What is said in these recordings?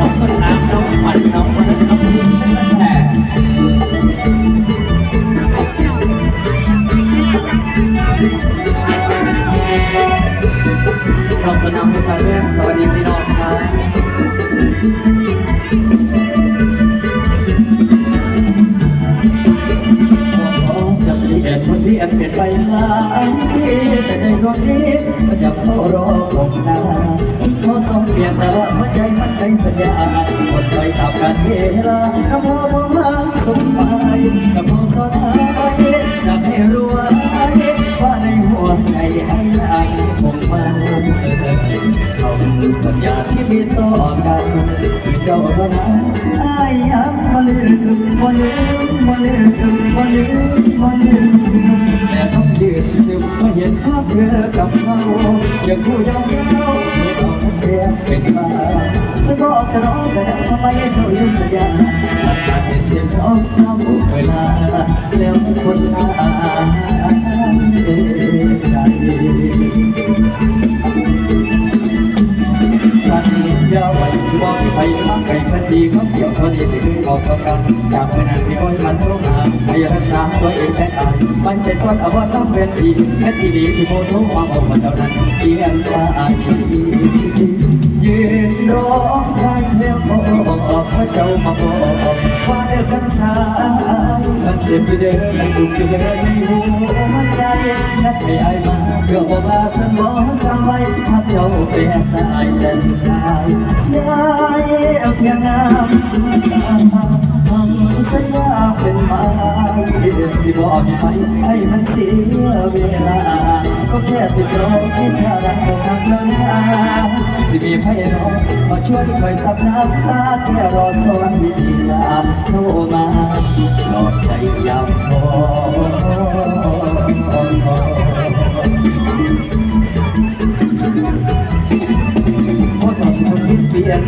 น้องต้นน้ำน้องขวัญน้องวันน้องยิ้แผ่ขอบคุณน้องทุกท่านด้วยสวัสดีพี่น้องครับจะเปลี่ยนคนที่อันเปลี่ยนไปหาพี่แต่ใจดวงนี้มันยังเฝ้ารอ องเปลี่ยนแต่ว่าหัวใจมันใจสัญญาหมดไปตามกันเวลาถ้าพอมองมาสมหมายถ้าพอสอนหายอยากให้รู้ว่าว่าในหัวใจไอ้ไอ้คงมันคำสัญญาที่มีต่อกันคือเจ้าเท่านั้นไอ้ยังมาลืมมาลืมมาลืมมาลืมมาลืมแต่ต้องยืนซึมมาเห็นภาพเธอกับเขาอยังคู่ยาวๆไม่ต้อง เป็นมาสักบอกจะร้องแต่ทำไมเจ้าลืมสัญญาสัญญาเป็นเพียงสองคำเวลาแล้วคนละใจสันยาไว้สวงไปข้าไกลพันดีเขาเกี่ยวเขาดีที่คือออกกำลังจากเมื่อนั้นพี่อ้อยมันโทรมาให้รักษาตัวเองแค่อายมันใจสอนเอาว่าต้องเป็นดีแค่ที่ดีที่โมโทความบอกว่าเท่านั้นเพียงว่าอายยืน ร้องไห้เที่ยวบอกพระเจ้ามาบอกว่าเดินกันสายมันเจ็บไปเดินมันถูกไปเดินในหัวใจนัดให้อายมาเพื่อบอกลาสมองสั่งไว้ถ้าเจ้าเป็นตายแต่สุดท้ายยายเอาเพียงน้ำ สัญญาเป็นไม้สิบอกมีไหมให้มันเสียเวลา ก็แค่ติดรอที่ชาดังของหักแล้วนะสิมีไพ่รอมาช่วยคอยซับน้ำตาแค่รอสอนวิธีลาโทรมาหลอดใจยามพอข้อสอบสิมันเปลี่ยน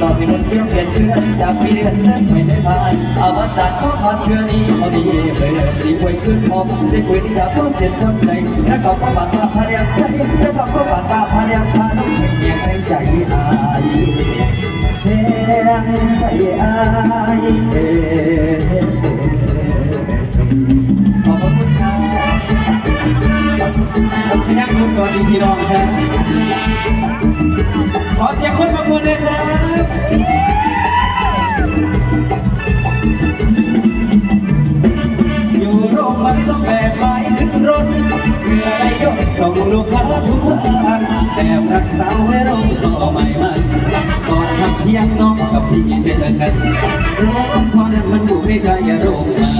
สอบสิมันเปลี่ยนเปลี่ยนเพื่อนจากปีเดือนนั้นไม่ได้ผ่านอาวสานข้อผ่านเชื่อนี้พอดีเลยสีไว้ขึ้นพร้อมได้คุยที่จะพ้นเจ็บจนใจแล้วก็ข้อบาดตาพาเรียงแล้วก็ข้อบาดตาพาเรียงพาลุกเงียบให้ใจอายแทงใจอายขอบคุณครับขอบคุณนะคุณสวัสดีพี่น้องครับ ขอเสียงคนประกวดเลยครับอยู่รงพยาบาลต้องแบกไม้ขึ้นรถเพื่อได้ยกส่งลูกค้าทุกวันแต่รักษาไว้โรงก็ไม่มันก่อนทำเพียงน้องกับพี่เจอกันโรงพอนั้นมันอยู่ไม่ไกลโรงไม้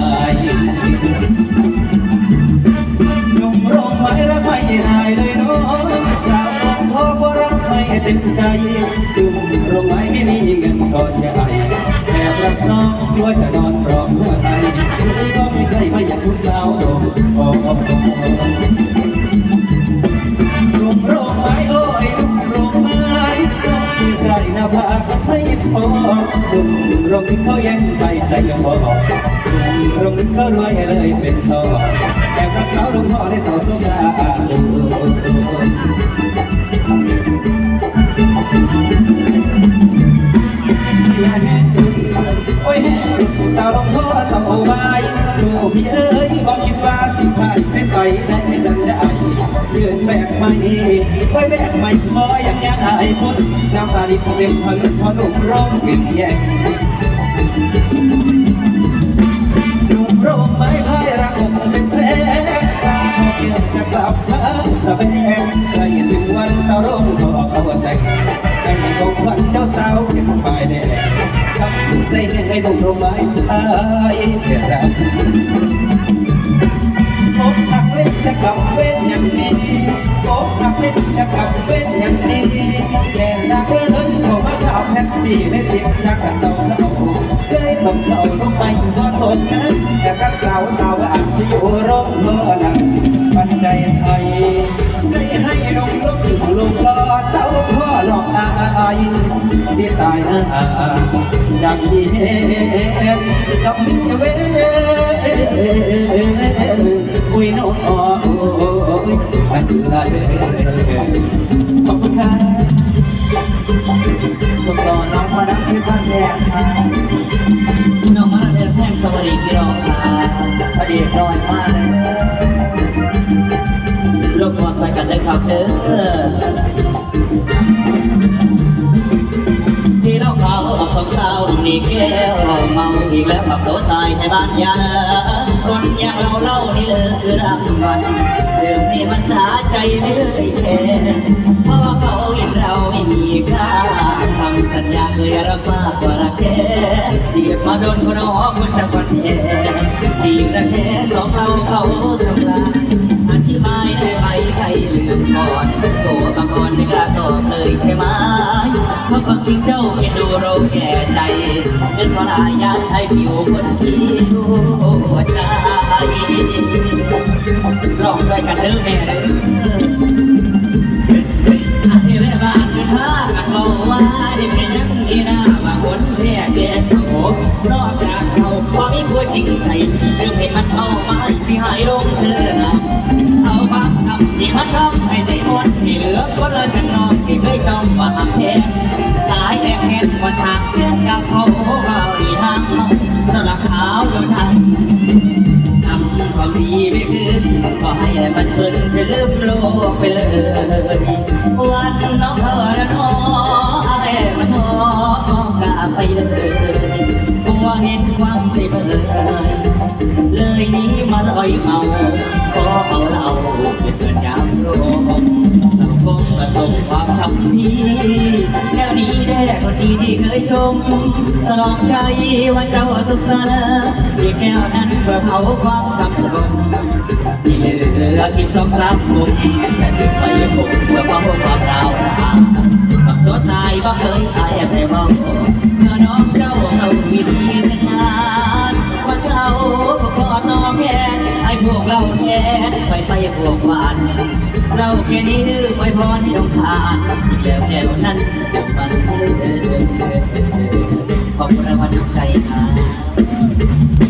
เต็มใจหนุ่มโรงไม้ไม่มีเงินก่อนจะไอแอบรักน้องด้วยจะนอนรอเมื่อไหร่ก็ไม่เคยมาอยากทุกสาวโดมโอ้โอ้โอ้หนุ่มโรงไม้โอ้ยหนุ่มโรงไม้น้องที่ใครหน้าผากไม่พอหนุ่มโรงที่เขาแย่งไปใจยังบ่ออกหนุ่มโรงที่เขารวยเลยเป็นทอแอบรักสาวลงพ่อได้สาวสงาดู โอ้ยสาวลงพ่อสาวบายสู้พี่เอ้ยบอกคิดว่าสิพายเป็นไปได้จังได้ยืนแบกไม่ไว้แบกไม่พออย่างยังอายพ้นน้ำตาดิบเต็มพันพอหนุ่มร้องเป็นแย่งหนุ่มโรงไม้พายรักอกเป็นแผลตาเขาเกี่ยวจะกลับทาสบงใาวเป็นฝ่ายแดงช้ำใจแน่ให้ต้องลงไม้อายเดือดร้อนอกหักเล่นจะกลับเว้นอย่างนี้อกหักเล่นจะกลับเว้นอย่างนี้แก่ตาเกินเขามาขับแท็กซี่ไม่เรียกจากกระเซาเรา เคยต้องเข้าลงไปพอตนนั้นแต่รักสาวตาว่าอันที่อยู่ร่มเมื่อนั้นปันใจไทยใจให้ลงลงถึงลงรอเสาพ่อหลอกอายเสียตายนะจากที่เห็นกับมิเวนอุ้ยน้องอ้ยอันละขอบคุณครับส่งต่อน้องมานักที่บ้านแรกค่ะ ระเอกน้อยมากเลยรบกวนไปกันเลยครับเด้อที่เราเขาบอกสองสาวนี่แก้วเมาอีกแล้วขับรถตายในบ้านยา คนอย่างเราเล่านี่เลยคือรางวัลเรื่องนี้มันสาใจไม่เลยแค่เพราะว่าเขาเห็นเราไม่มีค่าทำสัญญาเคยรับมากกว่ารักแค่จีบมาโดนคนหอคนจะฟันแย่จีบรักแค่สองเราเขาทำลายอธิบายได้ไหมใครลืมก่อนโทรมาก่อนไม่กล้าตอบเลยใช่ไหมเพราะความจริงเจ้าเห็นดูเราแก่ ใจเป็เลายยางให้ผิวคนที่รู้ใจร้องด้วยกันเด้อแม่เด้ออันนี้แม่บ้านคือท่ากันบอกว่าที่เป็นยังที่หน้ามาคนแรกแดกโถนอกจากเราพอมีผู้จริงใจเรื่องให้มันเอาไม้ที่หายลงเธอนะเอาบางคำที่มันทำให้ใจอ่อนที่เหลือคนละจันนอนที่เคยจองว่าหักแท้ตายแอบเห็นคนทางเพื่อนกับเขา มันเพิ่นจะลืมโลกไปเลยวันน้องเธอนะน้ออะไรมันท้อกาไปเลยกลัวเห็นความใจเบลอเลยนี้มาลอยเมาขอเอาเราเป็นเพื่อนยามโลมเราคงประสบความช้ำนี้ ดีที่เคยชมสลองใจวันเจ้าสุขสนาเพียงแก้วนั้นเพื่อเผาความช้ำลงที่เหลือคิดสองสามมุมแต่ถึงไปผมเพื่อเผาความราวร้าวความสดตายก็เคยตายแต่ว่าเมื่อน้องเจ้าเอาวิธีแต่งานว่าเขาก็ขอต่องแค่ให้พวกเราแทนไปไปพวกหวาน เราแค่นี้ดื้อไปพรให้น้องทานอีกแล้วแก้วนั้นจะมันขอบคุณรางวัลน้ำใจครับ